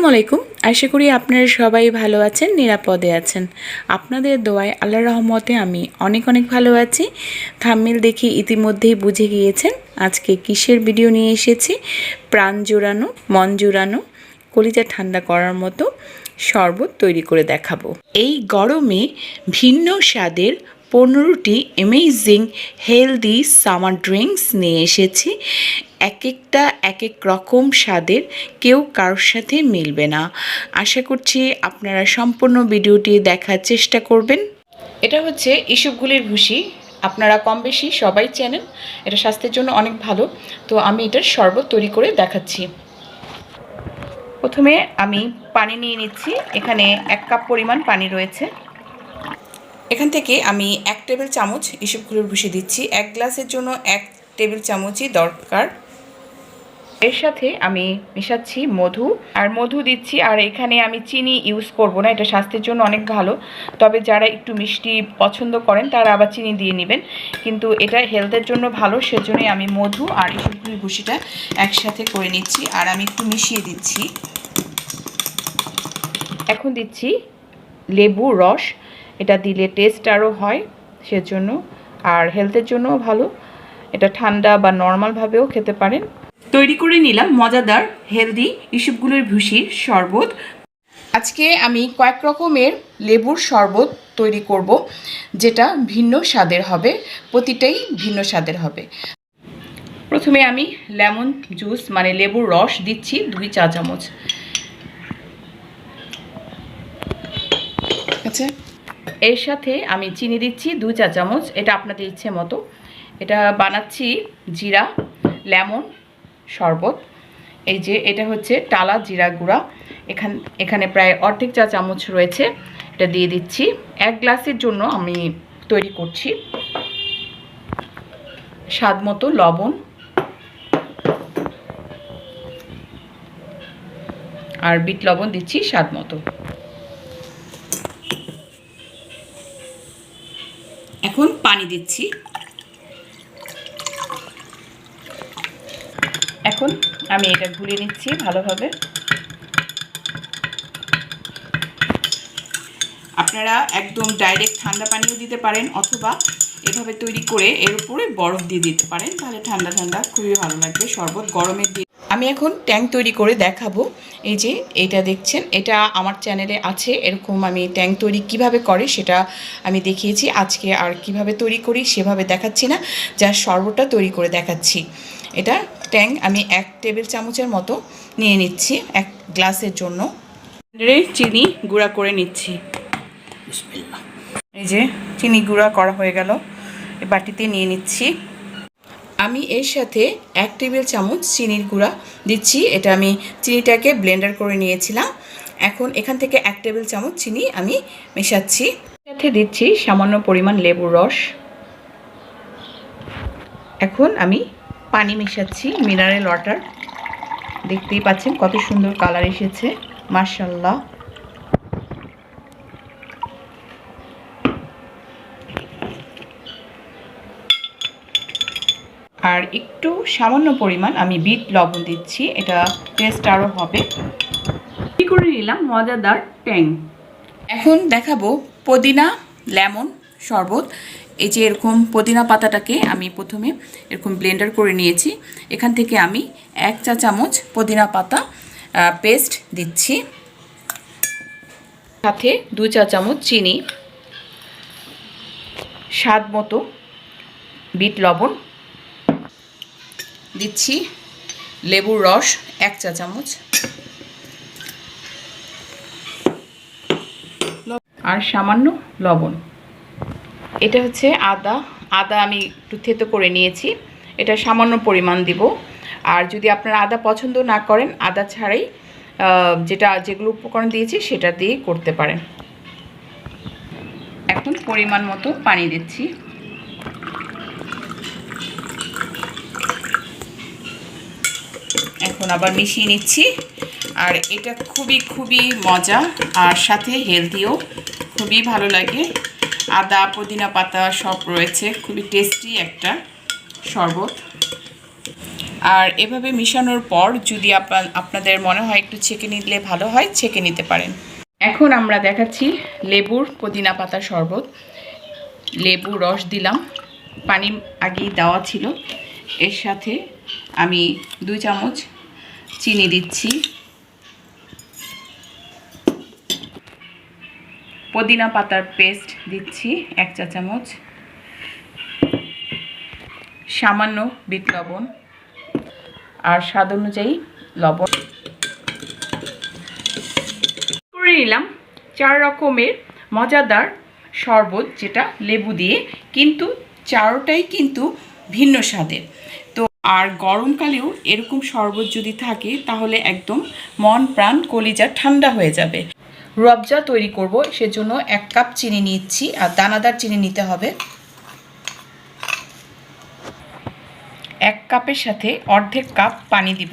আসসালামু আলাইকুম। আশা করি আপনারা সবাই ভালো আছেন, নিরাপদে আছেন। আপনাদের দোয়ায় আল্লাহ রহমতে আমি অনেক অনেক ভালো আছি। থাম্মিল দেখে ইতিমধ্যেই বুঝে গিয়েছেন আজকে কিসের ভিডিও নিয়ে এসেছি। প্রাণ জোড়ানো মন জোড়ানো কলিজা ঠান্ডা করার মতো শরবত তৈরি করে দেখাবো। এই গরমে ভিন্ন স্বাদের পনেরোটি অ্যামেজিং হেলদি সামার ড্রিঙ্কস নিয়ে এসেছি। এক একটা এক এক রকম স্বাদের কেউ কারোর সাথে মিলবে না। আশা করছি আপনারা সম্পূর্ণ ভিডিওটি দেখার চেষ্টা করবেন। এটা হচ্ছে ইসবগুলির ভুসি আপনারা কম বেশি সবাই চেনেন। এটা স্বাস্থ্যের জন্য অনেক ভালো। তো আমি এটার শরবত তৈরি করে দেখাচ্ছি। প্রথমে আমি পানি নিয়ে নিচ্ছি। এখানে এক কাপ পরিমাণ পানি রয়েছে। এখান থেকে আমি এক টেবিল চামচ ইসবগুলোর ভুষি দিচ্ছি। এক গ্লাসের জন্য এক টেবিল চামচই দরকার। এর সাথে আমি মেশাচ্ছি মধু, আর মধু দিচ্ছি, আর এখানে আমি চিনি ইউজ করব না, এটা স্বাস্থ্যের জন্য অনেক ভালো। তবে যারা একটু মিষ্টি পছন্দ করেন, তারা আবার চিনি দিয়ে নেবেন। কিন্তু এটা হেলথের জন্য ভালো, সেজন্যই আমি মধু আর ইসবগুলির ভুষিটা একসাথে করে নিচ্ছি, আর আমি একটু মিশিয়ে দিচ্ছি। এখন দিচ্ছি লেবু, রস, এটা দিলে টেস্ট আরও হয়, সেজন্য। আর হেলথের জন্যও ভালো, এটা ঠান্ডা বা নর্মালভাবেও খেতে পারেন। তৈরি করে নিলাম মজাদার, হেলদি ইসবগুলোর ভুসির শরবত। আজকে আমি কয়েক রকমের লেবুর শরবত তৈরি করব, যেটা ভিন্ন স্বাদের হবে, প্রতিটাই ভিন্ন স্বাদের হবে। প্রথমে আমি লেমন জুস মানে লেবুর রস দিচ্ছি দুই চা চামচ। আচ্ছা। এর সাথে আমি চিনি দিচ্ছি দু চা চামচ, এটা আপনাদের ইচ্ছে মতো। এটা বানাচ্ছি জিরা, লেমন শরবত। এই যে এটা হচ্ছে টালা জিরা গুঁড়া। এখান, এখানে প্রায় অর্ধেক চা চামচ রয়েছে। এটা দিয়ে দিচ্ছি। এক গ্লাসের জন্য আমি তৈরি করছি স্বাদ মতো লবণ। আর বিট লবণ দিচ্ছি স্বাদ মতো। এখন পানি দিচ্ছি। এখন আমি এটা গুলিয়ে নিচ্ছি ভালোভাবে। আপনারা একদম ডাইরেক্ট ঠান্ডা পানিও দিতে পারেন অথবা এভাবে তৈরি করে এর উপরে বরফ দিয়ে দিতে পারেন, তাহলে ঠান্ডা ঠান্ডা খুবই ভালো লাগবে শরবত গরমের দিন। আমি এখন ট্যাঙ্ক তৈরি করে দেখাবো। এই যে এটা দেখছেন, এটা আমার চ্যানেলে আছে, এরকম আমি ট্যাঙ্ক তৈরি কীভাবে করে সেটা আমি দেখিয়েছি। আজকে আর কীভাবে তৈরি করি সেভাবে দেখাচ্ছি না যা শরবতটা তৈরি করে দেখাচ্ছি। এটা ট্যাঙ্ক আমি এক টেবিল চামচের মতো নিয়ে নিচ্ছি এক গ্লাসের জন্য। চিনি গুঁড়া করে নিচ্ছি। এই যে চিনি গুঁড়া করা হয়ে গেল বাটিতে নিয়ে নিচ্ছি। আমি এর সাথে এক টেবিল চামচ চিনির গুঁড়া দিচ্ছি এটা আমি চিনিটাকে ব্লেন্ডার করে নিয়েছিলাম। এখন এখান থেকে এক টেবিল চামচ চিনি আমি মেশাচ্ছি। সাথে দিচ্ছি সামান্য পরিমাণ লেবুর রস। এখন আমি পানি মেশাচ্ছি মিনারেল ওয়াটার দেখতেই পাচ্ছেন কত সুন্দর কালার এসেছে মার্শাল্লাহ আর একটু সামান্য পরিমাণ আমি বিট লবণ দিচ্ছি এটা টেস্ট আরও হবে। কী করে নিলাম? মজাদার ট্যাং। এখন দেখাবো পুদিনা লেমন শরবত। এই যে এরকম পুদিনা পাতাটাকে আমি প্রথমে এরকম ব্লেন্ডার করে নিয়েছি। এখান থেকে আমি এক চা চামচ পুদিনা পাতা পেস্ট দিচ্ছি। সাথে দু চা চামচ চিনি, স্বাদ মতো বিট লবণ দিচ্ছি, লেবুর রস এক চা চামচ। আর সামান্য লবণ। এটা হচ্ছে আদা। আদা আমি একটু থেতো করে নিয়েছি। এটা সামান্য পরিমাণ দিব। আর যদি আপনারা আদা পছন্দ না করেন, আদা ছাড়াই যেটা, যেগুলো উপকরণ দিয়েছি, সেটা দিয়ে করতে পারেন। এখন পরিমাণ মতো পানি দিচ্ছি। এখন আবার মিশিয়ে নিচ্ছি। আর এটা খুবই খুবই মজা, আর সাথে হেলদিও। খুবই ভালো লাগে। আদা, পুদিনা পাতা সব রয়েছে, খুবই টেস্টি একটা শরবত। আর এভাবে মিশানোর পর যদি আপনাদের মনে হয় একটু ছেঁকে নিলে ভালো হয়, ছেঁকে নিতে পারেন। এখন আমরা দেখাচ্ছি লেবুর পুদিনা পাতা শরবত। লেবু রস দিলাম, পানি আগেই দেওয়া ছিল। এর সাথে আমি দুই চামচ চিনি দিচ্ছি। পুদিনা পাতার পেস্ট দিচ্ছি, এক চা চামচ। সামান্য বিট লবণ আর স্বাদ অনুযায়ী লবণ। করে নিলাম চার রকমের মজাদার শরবত, যেটা লেবু দিয়ে, কিন্তু চারোটাই কিন্তু ভিন্ন স্বাদের। তো আর গরমকালেও এরকম শরবত যদি থাকে, তাহলে একদম মন প্রাণ কলিজা ঠান্ডা হয়ে যাবে। রবজা তৈরি করব, সেজন্য এক কাপ চিনি নিচ্ছি, আর দানাদার চিনি নিতে হবে। এক কাপের সাথে অর্ধেক কাপ পানি দিব।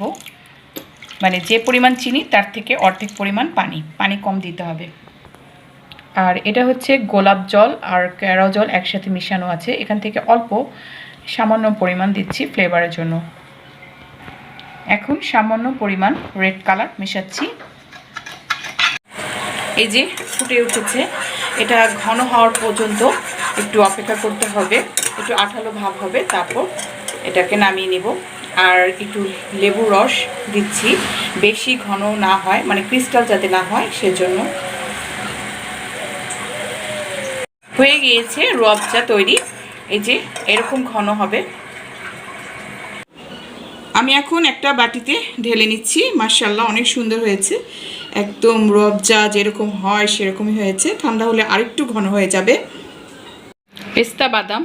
মানে যে পরিমাণ চিনি, তার থেকে অর্ধেক পরিমাণ পানি পানি কম দিতে হবে। আর এটা হচ্ছে গোলাপ জল আর ক্যারা জল একসাথে মিশানো আছে। এখান থেকে অল্প সামান্য পরিমাণ দিচ্ছি ফ্লেভারের জন্য। এখন সামান্য পরিমাণ রেড কালার মেশাচ্ছি। এই যে ফুটে উঠেছে, এটা ঘন হওয়ার পর্যন্ত একটু অপেক্ষা করতে হবে, একটু আঠালো ভাব হবে, তারপর এটাকে নামিয়ে নেব। আর একটু লেবু রস দিচ্ছি, বেশি ঘন না হয় মানে ক্রিস্টাল যাতে না হয়, সেজন্য। হয়ে গিয়েছে রবজা তৈরি, এই যে এরকম ঘন হবে। আমি এখন একটা বাটিতে ঢেলে নিচ্ছি মার্শাল্লাহ অনেক সুন্দর হয়েছে। একদম রবজা যেরকম হয় সেরকমই হয়েছে। ঠান্ডা হলে আরেকটু ঘন হয়ে যাবে। পেস্তা বাদাম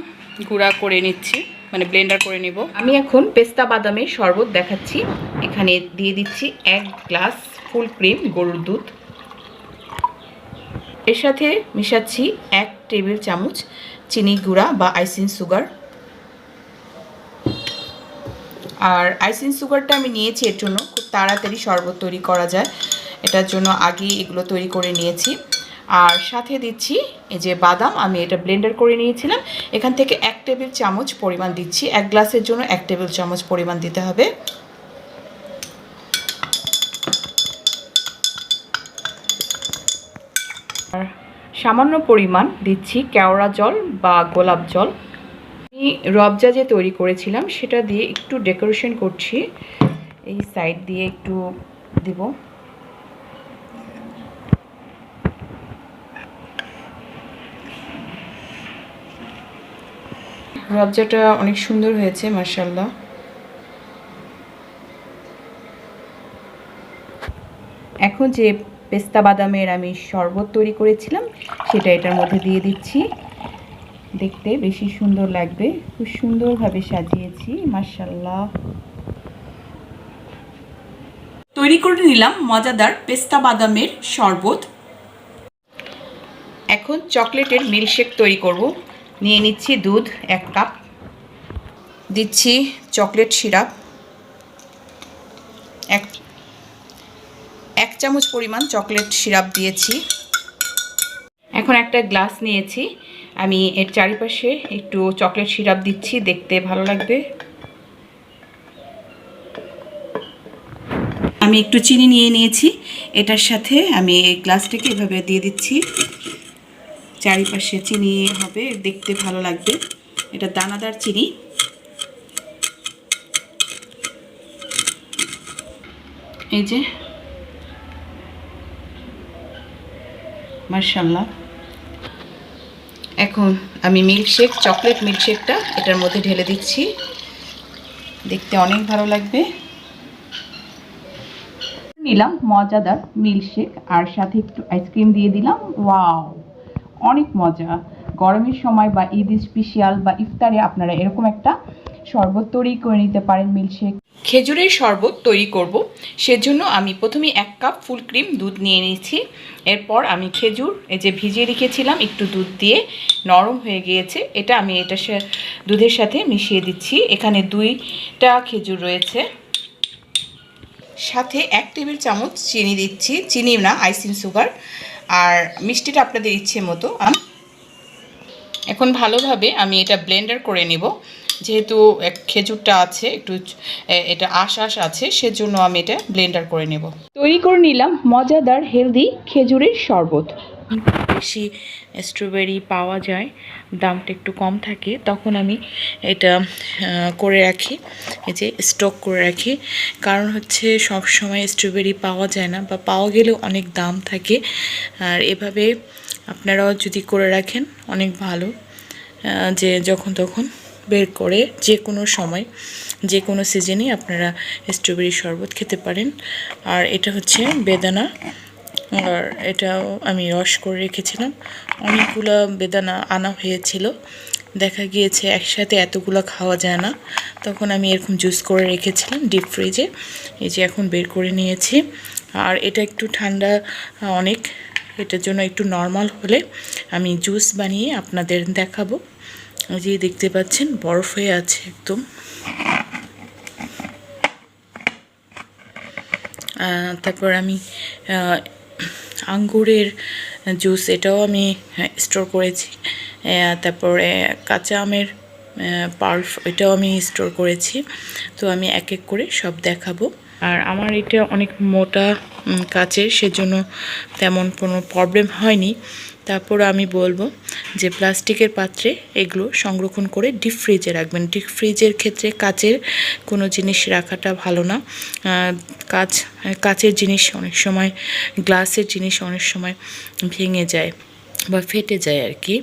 গুঁড়া করে নিচ্ছি মানে ব্লেন্ডার করে নিব। আমি এখন পেস্তা বাদামের শরবত দেখাচ্ছি। এখানে দিয়ে দিচ্ছি এক গ্লাস ফুল ক্রিম গরুর দুধ। এর সাথে মিশাচ্ছি এক টেবিল চামচ চিনি গুঁড়া বা আইসিং সুগার। আর আইসিং সুগারটা আমি নিয়েছি এর জন্য। খুব তাড়াতাড়ি শরবত তৈরি করা যায়। এটার জন্য আগেই এগুলো তৈরি করে নিয়েছি। আর সাথে দিচ্ছি এই যে বাদাম, আমি এটা ব্লেন্ডার করে নিয়েছিলাম। এখান থেকে এক টেবিল চামচ পরিমাণ দিচ্ছি। এক গ্লাসের জন্য এক টেবিল চামচ পরিমাণ দিতে হবে। আর সামান্য পরিমাণ দিচ্ছি কেওড়া জল বা গোলাপ জল। আমি রবজা যে তৈরি করেছিলাম, সেটা দিয়ে একটু ডেকোরেশন করছি। এই সাইড দিয়ে একটু দেব। রবজাটা অনেক সুন্দর হয়েছে মার্শাল্লাহ এখন যে পেস্তা বাদামের আমি শরবত তৈরি করেছিলাম, সেটা এটার মধ্যে দিয়ে দিচ্ছি। দেখতে বেশি সুন্দর লাগবে, খুব সুন্দরভাবে সাজিয়েছি মার্শাল্লাহ তৈরি করে নিলাম মজাদার পেস্তা বাদামের শরবত। এখন চকলেটের মিল্কশেক তৈরি করব। নিয়ে নিচ্ছি দুধ, এক কাপ। দিচ্ছি চকলেট সিরাপ। এক এক চামচ পরিমাণ চকলেট সিরাপ দিয়েছি। এখন একটা গ্লাস নিয়েছি। আমি এর চারিপাশে একটু চকলেট সিরাপ দিচ্ছি, দেখতে ভালো লাগবে। আমি একটু চিনি নিয়ে নিয়েছি। এটার সাথে আমি এই গ্লাসটাকে এভাবে দিয়ে দিচ্ছি। চারিপাশে চিনি হবে, দেখতে ভালো লাগবে। এটা দানাদার চিনি। এই যে। মার্শাল্লাহ এখন আমি মিল্কশেক, চকলেট মিল্কশেকটা এটার মধ্যে ঢেলে দিচ্ছি। দেখতে অনেক ভালো লাগবে। নিলাম মজাদার মিল্কশেক, আর সাথে একটু আইসক্রিম দিয়ে দিলাম। ওয়াও! অনেক মজা। গরমের সময় বা ঈদ স্পেশাল বা ইফতারে আপনারা এরকম একটা শরবত তৈরি করে নিতে পারেন মিল্কশেক খেজুরের শরবত তৈরি করব। সেজন্য আমি প্রথমে এক কাপ ফুল ক্রিম দুধ নিয়ে নিয়েছি। এরপর আমি খেজুর, এই যে ভিজিয়ে রেখেছিলাম একটু দুধ দিয়ে, নরম হয়ে গিয়েছে। এটা আমি এটা দুধের সাথে মিশিয়ে দিচ্ছি। এখানে দুইটা খেজুর রয়েছে। সাথে এক টেবিল চামচ চিনি দিচ্ছি। চিনি না আইসিং সুগার আর মিষ্টিটা আপনাদের ইচ্ছে মতো। এখন ভালোভাবে আমি এটা ব্লেন্ডার করে নেব। যেহেতু খেজুরটা আছে, একটু এটা আশ আশ আছে, সেজন্য আমি এটা ব্লেন্ডার করে নেব। তৈরি করে নিলাম মজাদার, হেলদি খেজুরের শরবত। বেশি স্ট্রবেরি পাওয়া যায়, দামটা একটু কম থাকে, তখন আমি এটা করে রাখি, এই যে স্টক করে রাখি, কারণ হচ্ছে সব সময় স্ট্রবেরি পাওয়া যায় না বা পাওয়া গেলেও অনেক দাম থাকে, আর এভাবে আপনারাও যদি করে রাখেন, অনেক ভালো যে যখন তখন বের করে যে কোনো সময় যে কোনো সিজনে আপনারা স্ট্রবেরি শরবত খেতে পারেন, আর এটা হচ্ছে বেদানা আর এটাও আমি রস করে রেখেছিলাম। অনেকগুলো বেদানা আনা হয়েছিল। দেখা গিয়েছে একসাথে এতগুলো খাওয়া যায় না। তখন আমি এরকম জুস করে রেখেছিলাম ডিপ ফ্রিজে এই যে এখন বের করে নিয়েছি। আর এটা একটু ঠান্ডা, অনেক। এটার জন্য একটু নর্মাল হলে আমি জুস বানিয়ে আপনাদের দেখাবো। যে দেখতে পাচ্ছেন, বরফ হয়ে আছে একদম। তারপর আমি আঙ্গুরের জুস এটাও আমি স্টোর করেছি। তারপরে কাঁচা আমের পার্ফ এটাও আমি স্টোর করেছি। তো আমি এক এক করে সব দেখাবো। আর আমার এটা অনেক মোটা কাচের, সেজন্য তেমন কোনো প্রবলেম হয়নি। তারপর আমি বলব যে প্লাস্টিকের পাত্রে এগুলো সংরক্ষণ করে ডিপ ফ্রিজে রাখবেন। ডিপ ফ্রিজের ক্ষেত্রে কাচের কোনো জিনিস রাখাটা ভালো না। কাচ, কাচের জিনিস অনেক সময়, গ্লাসের জিনিস অনেক সময় ভেঙে যায় বা ফেটে যায় আর কি।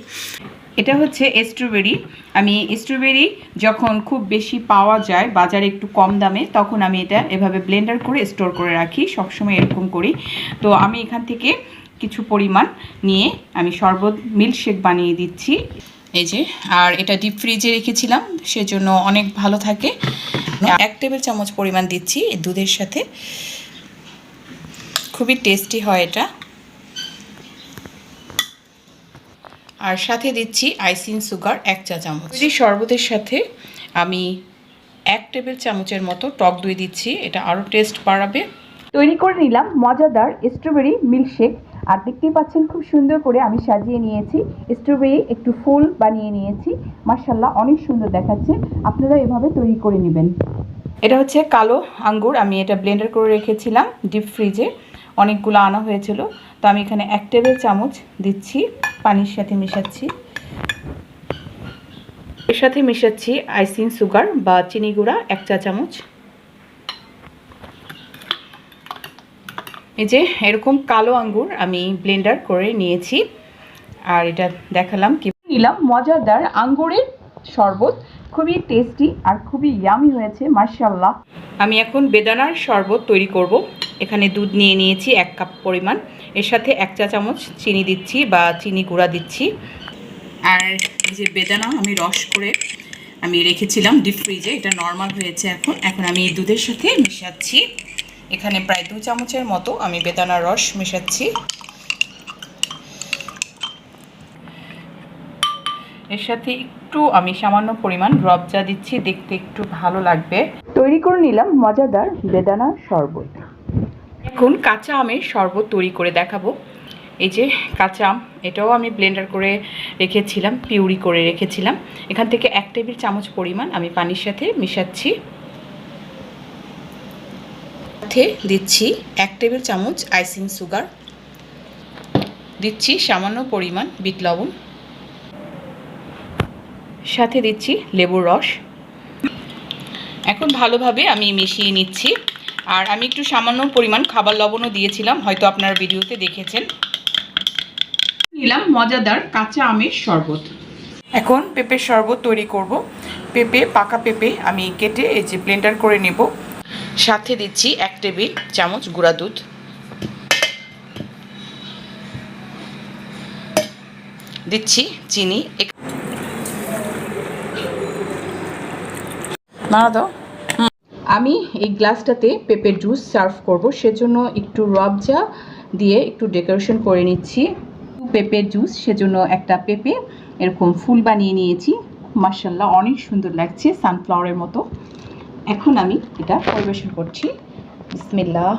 এটা হচ্ছে স্ট্রবেরি আমি স্ট্রবেরি যখন খুব বেশি পাওয়া যায়, বাজারে একটু কম দামে, তখন আমি এটা এভাবে ব্লেন্ডার করে স্টোর করে রাখি। সবসময় এরকম করি। তো আমি এখান থেকে কিছু পরিমাণ নিয়ে আমি শরবত, মিল্কশেক বানিয়ে দিচ্ছি। এই যে, আর এটা ডিপ ফ্রিজে রেখেছিলাম, সেজন্য অনেক ভালো থাকে। এক টেবিল চামচ পরিমাণ দিচ্ছি দুধের সাথে। খুবই টেস্টি হয় এটা। আর সাথে দিচ্ছি আইসিং সুগার এক চা চামচ। এই শরবতের সাথে আমি এক টেবিল চামচের মতো টক দই দিচ্ছি, এটা আরও টেস্ট বাড়াবে। তৈরি করে নিলাম মজাদার স্ট্রবেরি মিল্কশেক আর দেখতেই পাচ্ছেন খুব সুন্দর করে আমি সাজিয়ে নিয়েছি। স্ট্রবেরি একটু ফুল বানিয়ে নিয়েছি। মার্শাল্লাহ অনেক সুন্দর দেখাচ্ছে। আপনারা এভাবে তৈরি করে নেবেন। এটা হচ্ছে কালো আঙ্গুর। আমি এটা ব্লেন্ডার করে রেখেছিলাম ডিপ ফ্রিজে অনেকগুলো আনা হয়েছিল। তো আমি এখানে এক টেবিল চামচ দিচ্ছি। পানির সাথে মেশাচ্ছি। এর সাথে মেশাচ্ছি আইসিং সুগার বা চিনি গুঁড়া এক চা চামচ। এই যে এরকম কালো আঙ্গুর আমি ব্লেন্ডার করে নিয়েছি। আর এটা দেখালাম কি নিলাম মজাদার আঙ্গুরের শরবত। খুবই টেস্টি আর খুবই ইয়ামি হয়েছে মার্শাল্লাহ আমি এখন বেদানার শরবত তৈরি করব। এখানে দুধ নিয়ে নিয়েছি এক কাপ পরিমাণ। এর সাথে এক চা চামচ চিনি দিচ্ছি বা চিনি গুঁড়া দিচ্ছি। আর এই যে বেদানা আমি রস করে আমি রেখেছিলাম ডিপ ফ্রিজে। এটা নর্মাল হয়েছে এখন। এখন আমি দুধের সাথে মেশাচ্ছি। এখানে প্রায় দু চামচের মতো আমি বেদানার রস মেশাচ্ছি। এর সাথে একটু আমি সামান্য পরিমাণ রবজা দিচ্ছি দেখতে একটু ভালো লাগবে। তৈরি করে নিলাম মজাদার বেদানা শরবত। এখন কাঁচা আমের শরবত তৈরি করে দেখাবো। এই যে কাঁচা আম এটাও আমি ব্লেন্ডার করে রেখেছিলাম পিউরি করে রেখেছিলাম। এখান থেকে এক টেবিল চামচ পরিমাণ আমি পানির সাথে মিশাচ্ছি। সাথে দিচ্ছি এক টেবিল চামচ আইসিং সুগার। দিচ্ছি সামান্য পরিমাণ বিট লবণ। সাথে দিচ্ছি লেবুর রস। এখন ভালোভাবে আমি মিশিয়ে নিচ্ছি। আর আমি একটু সামান্য পরিমাণ খাবার লবণও দিয়েছিলাম, হয়তো আপনারা ভিডিওতে দেখেছেন। নিলাম মজাদার কাঁচা আমের শরবত। এখন পেঁপের শরবত তৈরি করব। পেঁপে পাকা পেঁপে আমি কেটে এই যে ব্লেন্ডার করে নেব। সাথে দিচ্ছি এক টেবিল চামচ গুঁড়া দুধ। দিচ্ছি চিনি। দাও। আমি এই গ্লাসটাতে পেঁপের জুস সার্ভ করব, সেজন্য একটু রবজা দিয়ে একটু ডেকোরেশন করে নিচ্ছি। পেঁপের জুস, সেজন্য একটা পেঁপে, এরকম ফুল বানিয়ে নিয়েছি। মার্শাল্লাহ অনেক সুন্দর লাগছে, সানফ্লাওয়ারের মতো। এখন আমি এটা পরিবেশন করছি। বিসমিল্লাহ।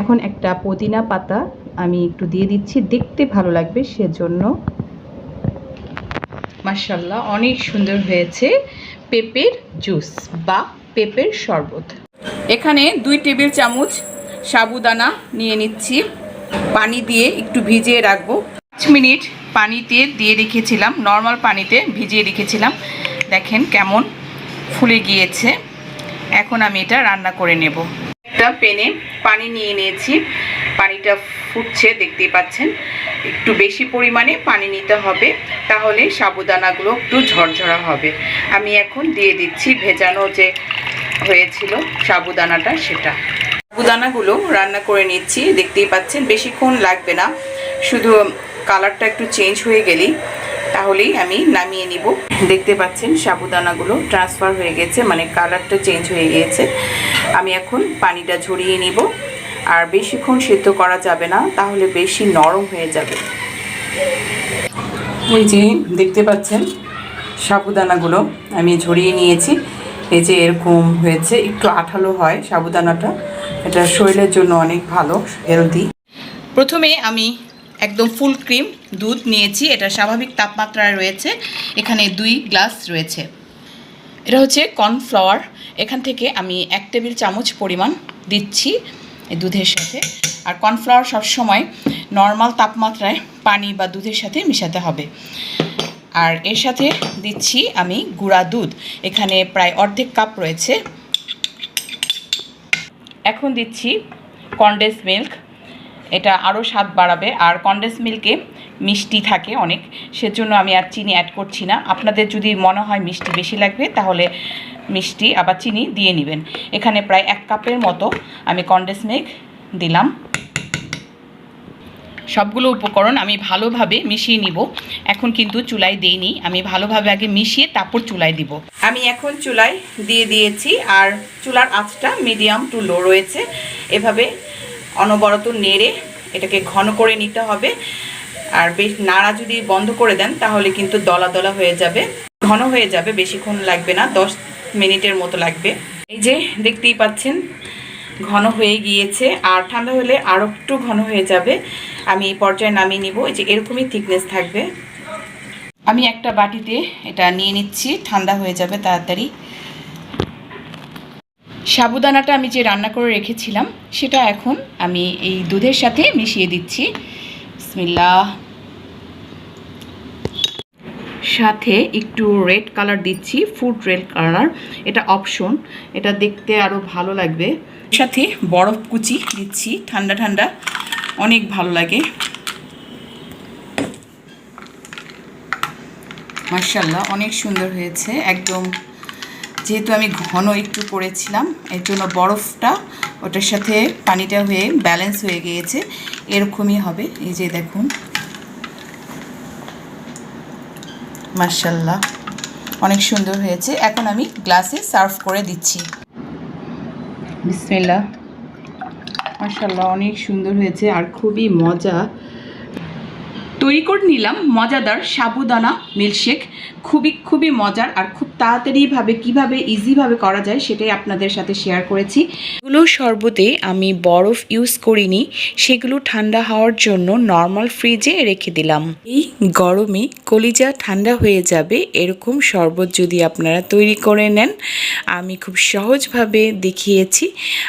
এখন একটা পুদিনা পাতা আমি একটু দিয়ে দিচ্ছি, দেখতে ভালো লাগবে সেজন্য। মার্শাল্লাহ অনেক সুন্দর হয়েছে পেঁপের জুস বা পেঁপের শরবত। এখানে দুই টেবিল চামচ সাবুদানা নিয়ে নিচ্ছি। পানি দিয়ে একটু ভিজিয়ে রাখব। পাঁচ মিনিট পানিতে দিয়ে রেখেছিলাম নর্মাল পানিতে ভিজিয়ে রেখেছিলাম। দেখেন কেমন ফুলে গিয়েছে। এখন আমি এটা রান্না করে নেব। একটা পেনে পানি নিয়ে নিয়েছি। পানিটা ফুটছে, দেখতেই পাচ্ছেন। একটু বেশি পরিমাণে পানি নিতে হবে, তাহলে সাবুদানাগুলো একটু ঝরঝরা হবে। আমি এখন দিয়ে দিচ্ছি ভেজানো যে হয়েছিল সাবুদানাটা, সেটা। সাবুদানাগুলো রান্না করে নিচ্ছি, দেখতেই পাচ্ছেন। বেশিক্ষণ লাগবে না। শুধু কালারটা একটু চেঞ্জ হয়ে গেলেই তাহলেই আমি নামিয়ে নিব। দেখতে পাচ্ছেন সাবুদানাগুলো ট্রান্সফার হয়ে গেছে মানে কালারটা চেঞ্জ হয়ে গিয়েছে। আমি এখন পানিটা ঝরিয়ে নিব। আর বেশিক্ষণ সেদ্ধ করা যাবে না, তাহলে বেশি নরম হয়ে যাবে। ওই যে দেখতে পাচ্ছেন সাবুদানাগুলো আমি ঝরিয়ে নিয়েছি। এই যে এরকম হয়েছে, একটু আঠালো হয় সাবুদানাটা। এটা শরীরের জন্য অনেক ভালো হেলদি প্রথমে আমি একদম ফুল ক্রিম দুধ নিয়েছি। এটা স্বাভাবিক তাপমাত্রায় রয়েছে। এখানে দুই গ্লাস রয়েছে। এটা হচ্ছে কর্নফ্লাওয়ার এখান থেকে আমি এক টেবিল চামচ পরিমাণ দিচ্ছি দুধের সাথে। আর কর্নফ্লাওয়ার সবসময় নর্মাল তাপমাত্রায় পানি বা দুধের সাথে মিশাতে হবে। আর এর সাথে দিচ্ছি আমি গুঁড়া দুধ। এখানে প্রায় অর্ধেক কাপ রয়েছে। এখন দিচ্ছি কনডেন্স মিল্ক এটা আরও স্বাদ বাড়াবে। আর কনডেন্স মিল্কে মিষ্টি থাকে অনেক। সেজন্য আমি আর চিনি অ্যাড করছি না। আপনাদের যদি মনে হয় মিষ্টি বেশি লাগবে, তাহলে মিষ্টি, আবার চিনি দিয়ে নেবেন। এখানে প্রায় এক কাপের মতো আমি কনডেন্স মিল্ক দিলাম। সবগুলো উপকরণ আমি ভালোভাবে মিশিয়ে নিব। এখন কিন্তু চুলায় দেইনি। আমি ভালোভাবে আগে মিশিয়ে তারপর চুলায় দিব। আমি এখন চুলায় দিয়ে দিয়েছি। আর চুলার আঁচটা মিডিয়াম টু লো রয়েছে। এভাবে অনবরত নেড়ে এটাকে ঘন করে নিতে হবে। আর বেশ নাড়া যদি বন্ধ করে দেন, তাহলে কিন্তু দলা দলা হয়ে যাবে। ঘন হয়ে যাবে, বেশিক্ষণ লাগবে না, দশ মিনিটের মতো লাগবে। এই যে দেখতেই পাচ্ছেন, ঘন হয়ে গিয়েছে। আর ঠান্ডা হলে আরও একটু ঘন হয়ে যাবে। আমি এই পর্যায়ে নামিয়ে নিব, এই যে এরকমই থিকনেস থাকবে। আমি একটা বাটিতে এটা নিয়ে নিচ্ছি, ঠান্ডা হয়ে যাবে তাড়াতাড়ি। সাবুদানাটা আমি যে রান্না করে রেখেছিলাম, সেটা এখন আমি এই দুধের সাথে মিশিয়ে দিচ্ছি। বিসমিল্লাহ। সাথে একটু রেড কালার দিচ্ছি, ফুড রেড কালার। এটা অপশন, এটা দেখতে আরও ভালো লাগবে। সাথে বরফ কুচি দিচ্ছি, ঠান্ডা ঠান্ডা, অনেক ভালো লাগে। মার্শাল্লাহ অনেক সুন্দর হয়েছে, একদম যেহেতু আমি ঘন একটু করেছিলাম, এর জন্য বরফটা ওটার সাথে পানিটা হয়ে ব্যালেন্স হয়ে গিয়েছে, এরকমই হবে। এই যে দেখুন। মার্শাল্লাহ অনেক সুন্দর হয়েছে। এখন আমি গ্লাসে সার্ভ করে দিচ্ছি। বিসমিল্লাহ। মার্শাল্লাহ অনেক সুন্দর হয়েছে আর খুবই মজা। তৈরি করে নিলাম মজাদার সাবুদানা মিল্কশেক। খুবই খুবই মজার আর খুব তাড়াতাড়িভাবে কীভাবে, ইজিভাবে করা যায় সেটাই আপনাদের সাথে শেয়ার করেছি। এগুলো শরবতে আমি বরফ ইউজ করিনি, সেগুলো ঠান্ডা হওয়ার জন্য নর্মাল ফ্রিজে রেখে দিলাম। এই গরমে কলিজা ঠান্ডা হয়ে যাবে, এরকম শরবত যদি আপনারা তৈরি করে নেন, আমি খুব সহজভাবে দেখিয়েছি।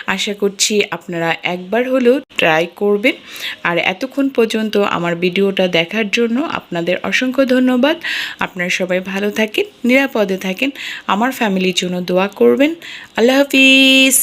আশা করছি আপনারা একবার হলেও ট্রাই করবেন। আর এতক্ষণ পর্যন্ত আমার ভিডিওটা দেখার জন্য আপনাদের অসংখ্য ধন্যবাদ। আপনারা সবাই ভালো থাকেন, নিরাপদে থাকেন। আমার ফ্যামিলির জন্য দোয়া করবেন। আল্লাহ হাফিজ।